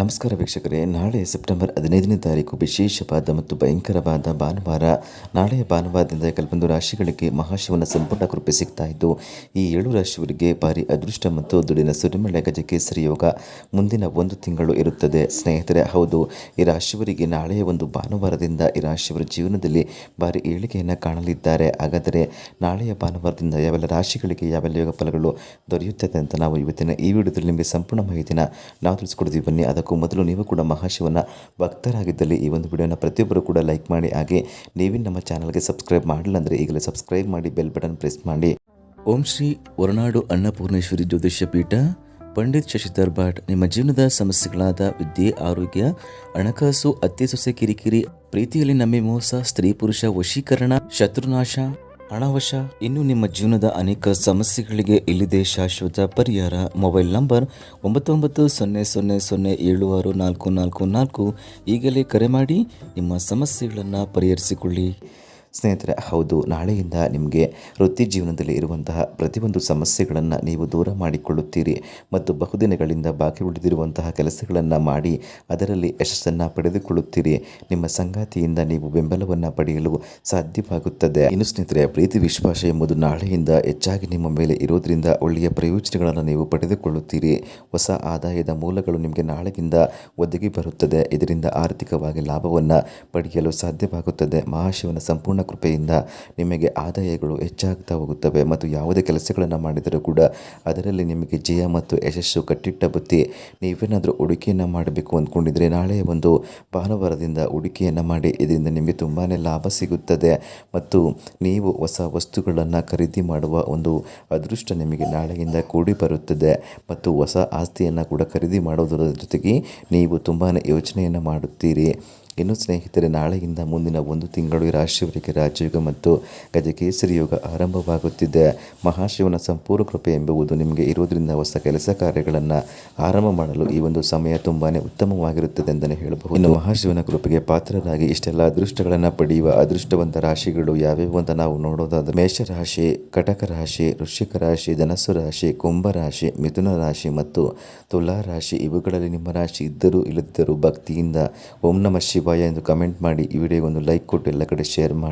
ನಮಸ್ಕಾರ ವೀಕ್ಷಕರೇ. ನಾಳೆ ಸೆಪ್ಟೆಂಬರ್ ಹದಿನೈದನೇ ತಾರೀಕು ವಿಶೇಷವಾದ ಮತ್ತು ಭಯಂಕರವಾದ ಭಾನುವಾರ. ನಾಳೆಯ ಭಾನುವಾರದಿಂದ ಕೆಲವೊಂದು ರಾಶಿಗಳಿಗೆ ಮಹಾಶಿವನ ಸಂಪೂರ್ಣ ಕೃಪೆ ಸಿಗ್ತಾ ಇದ್ದು, ಈ ಏಳು ರಾಶಿಯವರಿಗೆ ಭಾರಿ ಅದೃಷ್ಟ ಮತ್ತು ದುಡಿನ ಸುರಿಮಳೆ ಗಜಕೇಸರಿ ಯೋಗ ಮುಂದಿನ ಒಂದು ತಿಂಗಳು ಇರುತ್ತದೆ. ಸ್ನೇಹಿತರೆ, ಹೌದು, ಈ ರಾಶಿಯವರಿಗೆ ನಾಳೆಯ ಒಂದು ಭಾನುವಾರದಿಂದ ಈ ರಾಶಿಯವರ ಜೀವನದಲ್ಲಿ ಭಾರಿ ಏಳಿಗೆಯನ್ನು ಕಾಣಲಿದ್ದಾರೆ. ಹಾಗಾದರೆ ನಾಳೆಯ ಭಾನುವಾರದಿಂದ ಯಾವೆಲ್ಲ ರಾಶಿಗಳಿಗೆ ಯಾವೆಲ್ಲ ಯೋಗ ಫಲಗಳು ದೊರೆಯುತ್ತದೆ ಅಂತ ನಾವು ಇವತ್ತಿನ ಈ ವಿಡಿಯೋದಲ್ಲಿ ನಿಮಗೆ ಸಂಪೂರ್ಣ ಮಾಹಿತಿನ ನಾವು ತಿಳಿಸ್ಕೊಡ್ತೀವಿ. ಬನ್ನಿ ಅದಕ್ಕೂ ಮೊದಲು ನೀವು ಕೂಡ ಮಹಾಶಿವನ ಭಕ್ತರಾಗಿದ್ದಲ್ಲಿ ಈ ಒಂದು ವಿಡಿಯೋನ ಪ್ರತಿಯೊಬ್ಬರು ಕೂಡ ಲೈಕ್ ಮಾಡಿ, ಹಾಗೆ ನೀವಿನ ನಮ್ಮ ಚಾನಲ್ಗೆ ಸಬ್ಸ್ಕ್ರೈಬ್ ಮಾಡಿಲ್ಲ ಅಂದರೆ ಈಗಲೇ ಸಬ್ಸ್ಕ್ರೈಬ್ ಮಾಡಿ, ಬೆಲ್ ಬಟನ್ ಪ್ರೆಸ್ ಮಾಡಿ. ಓಂ ಶ್ರೀ ಹೊರನಾಡು ಅನ್ನಪೂರ್ಣೇಶ್ವರಿ ಜ್ಯೋತಿಷ್ಯ ಪೀಠ, ಪಂಡಿತ್ ಶಶಿಧರ್ ಭಟ್, ನಿಮ್ಮ ಜೀವನದ ಸಮಸ್ಯೆಗಳಾದ ವಿದ್ಯೆ, ಆರೋಗ್ಯ, ಹಣಕಾಸು ಅತ್ತೆ ಸೊಸೆ ಕಿರಿಕಿರಿ, ಪ್ರೀತಿಯಲ್ಲಿ ನಮ್ಮಿ ಮೋಸ, ಸ್ತ್ರೀ ಪುರುಷ ವಶೀಕರಣ, ಶತ್ರುನಾಶ ಹಣವಶ ಇನ್ನು ನಿಮ್ಮ ಜೀವನದ ಅನೇಕ ಸಮಸ್ಯೆಗಳಿಗೆ ಇಲ್ಲಿದೆ ಶಾಶ್ವತ ಪರಿಹಾರ. ಮೊಬೈಲ್ ನಂಬರ್ ಒಂಬತ್ತು ಒಂಬತ್ತು ಸೊನ್ನೆ ಸೊನ್ನೆ ಸೊನ್ನೆ ಏಳು ಆರು ನಾಲ್ಕು ನಾಲ್ಕು ನಾಲ್ಕು. ಈಗಲೇ ಕರೆ ಮಾಡಿ ನಿಮ್ಮ ಸಮಸ್ಯೆಗಳನ್ನು ಪರಿಹರಿಸಿಕೊಳ್ಳಿ. ಸ್ನೇಹಿತರೆ, ಹೌದು. ನಾಳೆಯಿಂದ ನಿಮಗೆ ವೃತ್ತಿ ಜೀವನದಲ್ಲಿ ಇರುವಂತಹ ಪ್ರತಿಯೊಂದು ಸಮಸ್ಯೆಗಳನ್ನು ನೀವು ದೂರ ಮಾಡಿಕೊಳ್ಳುತ್ತೀರಿ ಮತ್ತು ಬಹುದಿನಗಳಿಂದ ಬಾಕಿ ಉಳಿದಿರುವಂತಹ ಕೆಲಸಗಳನ್ನು ಮಾಡಿ ಅದರಲ್ಲಿ ಯಶಸ್ಸನ್ನು ಪಡೆದುಕೊಳ್ಳುತ್ತೀರಿ. ನಿಮ್ಮ ಸಂಗಾತಿಯಿಂದ ನೀವು ಬೆಂಬಲವನ್ನು ಪಡೆಯಲು ಸಾಧ್ಯವಾಗುತ್ತದೆ. ಇನ್ನು ಸ್ನೇಹಿತರೆ, ಪ್ರೀತಿ ವಿಶ್ವಾಸ ಎಂಬುದು ನಾಳೆಯಿಂದ ಹೆಚ್ಚಾಗಿ ನಿಮ್ಮ ಮೇಲೆ ಇರೋದರಿಂದ ಒಳ್ಳೆಯ ಪ್ರಯೋಜನಗಳನ್ನು ನೀವು ಪಡೆದುಕೊಳ್ಳುತ್ತೀರಿ. ಹೊಸ ಆದಾಯದ ಮೂಲಗಳು ನಿಮಗೆ ನಾಳೆಯಿಂದ ಒದಗಿ ಬರುತ್ತದೆ. ಇದರಿಂದ ಆರ್ಥಿಕವಾಗಿ ಲಾಭವನ್ನು ಪಡೆಯಲು ಸಾಧ್ಯವಾಗುತ್ತದೆ. ಮಹಾಶಿವನ ಸಂಪೂರ್ಣ ಕೃಪೆಯಿಂದ ನಿಮಗೆ ಆದಾಯಗಳು ಹೆಚ್ಚಾಗ್ತಾ ಹೋಗುತ್ತವೆ ಮತ್ತು ಯಾವುದೇ ಕೆಲಸಗಳನ್ನು ಮಾಡಿದರೂ ಕೂಡ ಅದರಲ್ಲಿ ನಿಮಗೆ ಜಯ ಮತ್ತು ಯಶಸ್ಸು ಕಟ್ಟಿಟ್ಟ ಬುತ್ತಿ ನೀವೇನಾದರೂ ಹೂಡಿಕೆಯನ್ನು ಮಾಡಬೇಕು ಅಂದ್ಕೊಂಡಿದ್ರೆ ನಾಳೆ ಒಂದು ಭಾನುವಾರದಿಂದ ಹೂಡಿಕೆಯನ್ನು ಮಾಡಿ, ಇದರಿಂದ ನಿಮಗೆ ತುಂಬಾ ಲಾಭ ಸಿಗುತ್ತದೆ ಮತ್ತು ನೀವು ಹೊಸ ವಸ್ತುಗಳನ್ನು ಖರೀದಿ ಮಾಡುವ ಒಂದು ಅದೃಷ್ಟ ನಿಮಗೆ ನಾಳೆಯಿಂದ ಕೂಡಿ ಬರುತ್ತದೆ ಮತ್ತು ಹೊಸ ಆಸ್ತಿಯನ್ನು ಕೂಡ ಖರೀದಿ ಮಾಡೋದರ ಜೊತೆಗೆ ನೀವು ತುಂಬಾ ಯೋಚನೆಯನ್ನು ಮಾಡುತ್ತೀರಿ. ಇನ್ನು ಸ್ನೇಹಿತರೆ, ನಾಳೆಯಿಂದ ಮುಂದಿನ ಒಂದು ತಿಂಗಳು ಈ ರಾಶಿಯವರಿಗೆ ರಾಜಯೋಗ ಮತ್ತು ಗಜಕೇಸರಿ ಯೋಗ ಆರಂಭವಾಗುತ್ತಿದೆ. ಮಹಾಶಿವನ ಸಂಪೂರ್ಣ ಕೃಪೆ ಎಂಬುವುದು ನಿಮಗೆ ಇರೋದ್ರಿಂದ ಹೊಸ ಕೆಲಸ ಕಾರ್ಯಗಳನ್ನು ಆರಂಭ ಮಾಡಲು ಈ ಒಂದು ಸಮಯ ತುಂಬಾ ಉತ್ತಮವಾಗಿರುತ್ತದೆ ಅಂತಲೇ ಹೇಳಬಹುದು. ಇನ್ನು ಮಹಾಶಿವನ ಕೃಪೆಗೆ ಪಾತ್ರರಾಗಿ ಇಷ್ಟೆಲ್ಲ ಅದೃಷ್ಟಗಳನ್ನು ಪಡೆಯುವ ಅದೃಷ್ಟವಂತ ರಾಶಿಗಳು ಯಾವ್ಯಾವು ಅಂತ ನಾವು ನೋಡೋದಾದ್ರೆ ಮೇಷರಾಶಿ ಕಟಕ ರಾಶಿ, ವೃಶ್ಚಿಕ ರಾಶಿ, ಧನಸ್ಸು ರಾಶಿ, ಕುಂಭ ರಾಶಿ, ಮಿಥುನ ರಾಶಿ ಮತ್ತು ತುಲಾ ರಾಶಿ, ಇವುಗಳಲ್ಲಿ ನಿಮ್ಮ ರಾಶಿ ಇದ್ದರೂ ಇಲ್ಲದಿದ್ದರೂ ಭಕ್ತಿಯಿಂದ ಓಂ ನಮ ಶಿವಾಯ ಎಂದು ಕಮೆಂಟ್ ಮಾಡಿ ಈ ವಿಡಿಯೋಗೆ ಒಂದು ಲೈಕ್ ಕೊಟ್ಟು ಎಲ್ಲ ಕಡೆ ಶೇರ್ ಮಾಡಿ.